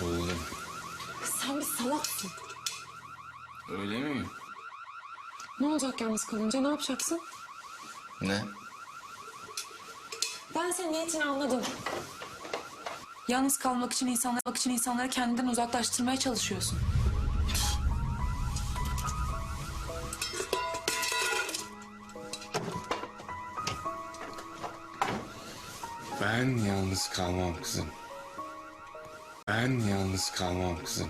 Buldum. Sen bir salaksın. Öyle mi? Ne olacak yalnız kalınca ne yapacaksın? Ne? Ben senin niyetini anladım. Yalnız kalmak için insanlar için insanları kendinden uzaklaştırmaya çalışıyorsun. Ben yalnız kalmam kızım. Ben yalnız kalmam kızım.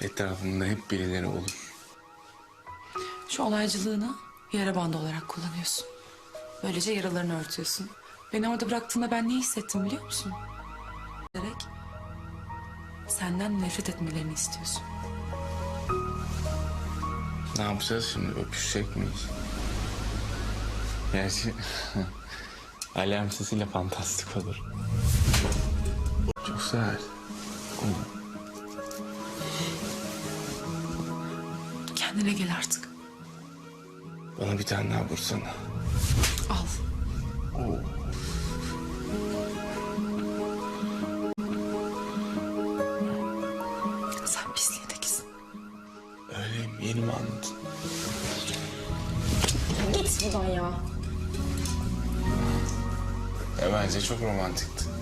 Etrafımda hep birileri olur. Şu olaycılığını yara bandı olarak kullanıyorsun. Böylece yaralarını örtüyorsun. Beni orada bıraktığında ben ne hissettim biliyor musun? Derek, senden nefret etmelerini istiyorsun. Ne yapacağız şimdi? Öpüşecek miyiz? Gerçi alarm sesiyle fantastik olur. Sever. Olur. Kendine gel artık. Bana bir tane daha vursana. Al. Oo. Sen tekisin. Öyleyim yeni mi anladın? Git buradan ya. Ya bence çok romantikti.